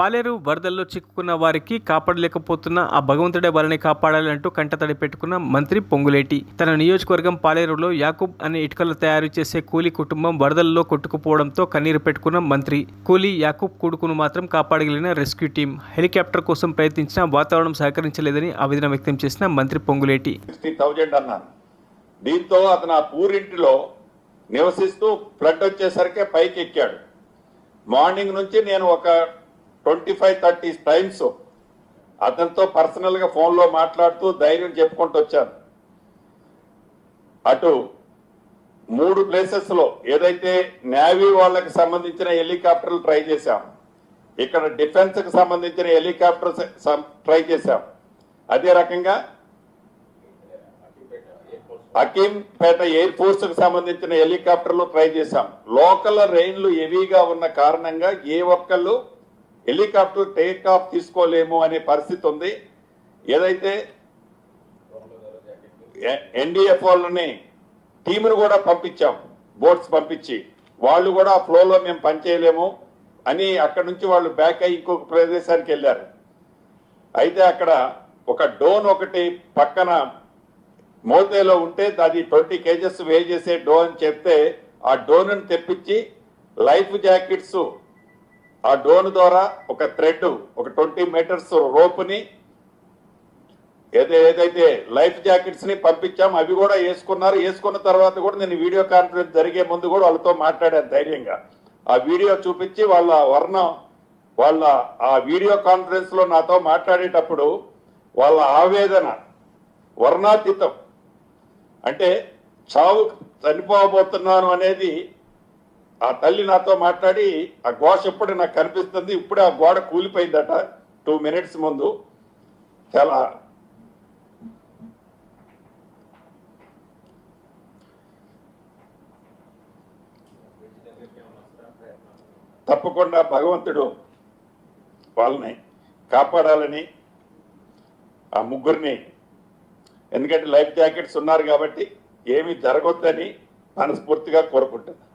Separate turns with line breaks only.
పాలేరు వరదల్లో చిక్కుకున్న వారికి కాపాడలేకపోతున్న ఆ భగవంతుడే వారిని కాపాడాలంటూ కంటతడి పెట్టుకున్న మంత్రి పొంగులేటి. తన నియోజకవర్గం పాలేరులో యాకూబ్ అనే ఇటుకలు తయారు చేసే కూలీ కుటుంబం వరదల్లో కొట్టుకుపోవడంతో కన్నీరు పెట్టుకున్న మంత్రి. కూలీ యాకూబ్ కొడుకును మాత్రం కాపాడగలిగిన రెస్క్యూ టీం. హెలికాప్టర్ కోసం ప్రయత్నించినా వాతావరణం సహకరించలేదని ఆవేదన వ్యక్తం చేసిన మంత్రి పొంగులేటి.
థౌజండ్ దీంతో అతను ఆ పూరింటిలో నివసిస్తూ ఫ్లడ్ వచ్చేసరికి పైకి ఎక్కాడు మార్నింగ్ నుంచి నేను ఒక ట్వంటీ ఫైవ్ థర్టీ టైమ్స్ అతనితో పర్సనల్గా ఫోన్లో మాట్లాడుతూ ధైర్యం చెప్పుకుంటూ వచ్చాను. అటు మూడు ప్లేసెస్లో ఏదైతే నేవీ వాళ్ళకి సంబంధించిన హెలికాప్టర్లు ట్రై చేశాం ఇక్కడ డిఫెన్స్కి సంబంధించిన హెలికాప్టర్స్ ట్రై చేశాం. అదే రకంగా అకీంపేట ఎయిర్ ఫోర్స్కు సంబంధించిన హెలికాప్టర్లు ట్రై చేశాం. లోకల్ రైన్లు హెవీగా ఉన్న కారణంగా ఏ ఒక్కళ్ళు హెలికాప్టర్ టేక్ ఆఫ్ తీసుకోలేము అనే పరిస్థితి ఉంది. ఏదైతే ఎన్డీఎఫ్ వాళ్ళని టీమును కూడా పంపించాం బోట్స్ పంపించి. వాళ్ళు కూడా ఆ ఫ్లోలో మేము పనిచేయలేము అని అక్కడ నుంచి వాళ్ళు బ్యాక్ అయ్యి ఇంకొక ప్రదేశానికి వెళ్ళారు. అయితే అక్కడ ఒక డోన్ ఒకటి పక్కన మోతేలో ఉంటే అది ట్వంటీ కేజెస్ వే చేసే డో అని చెప్తే ఆ డోన్ తెప్పించి లైఫ్ జాకెట్స్ ఆ డోన్ ద్వారా ఒక థ్రెడ్ ఒక ట్వంటీ మీటర్స్ రోప్ని ఏదో ఏదైతే లైఫ్ జాకెట్స్ని పంపించాం అవి కూడా వేసుకున్నారు. వేసుకున్న తర్వాత కూడా నేను వీడియో కాన్ఫరెన్స్ జరిగే ముందు కూడా వాళ్ళతో మాట్లాడాను ధైర్యంగా. ఆ వీడియో చూపించి వాళ్ళ వర్ణం వాళ్ళ ఆ వీడియో కాన్ఫరెన్స్లో నాతో మాట్లాడేటప్పుడు వాళ్ళ ఆవేదన వర్ణాతీతం. అంటే చావు చనిపోబోతున్నాను అనేది ఆ తల్లి నాతో మాట్లాడి ఆ ఘోష ఇప్పుడు నాకు కనిపిస్తుంది ఇప్పుడే ఆ గోడ కూలిపోయిందట టూ మినిట్స్ ముందు. చాలా తప్పకుండా భగవంతుడు వాళ్ళని కాపాడాలని ఆ ముగ్గురిని ఎందుకంటే లైఫ్ జాకెట్స్ ఉన్నారు కాబట్టి ఏమీ జరగొద్దని మనస్ఫూర్తిగా కోరుకుంటున్నాను.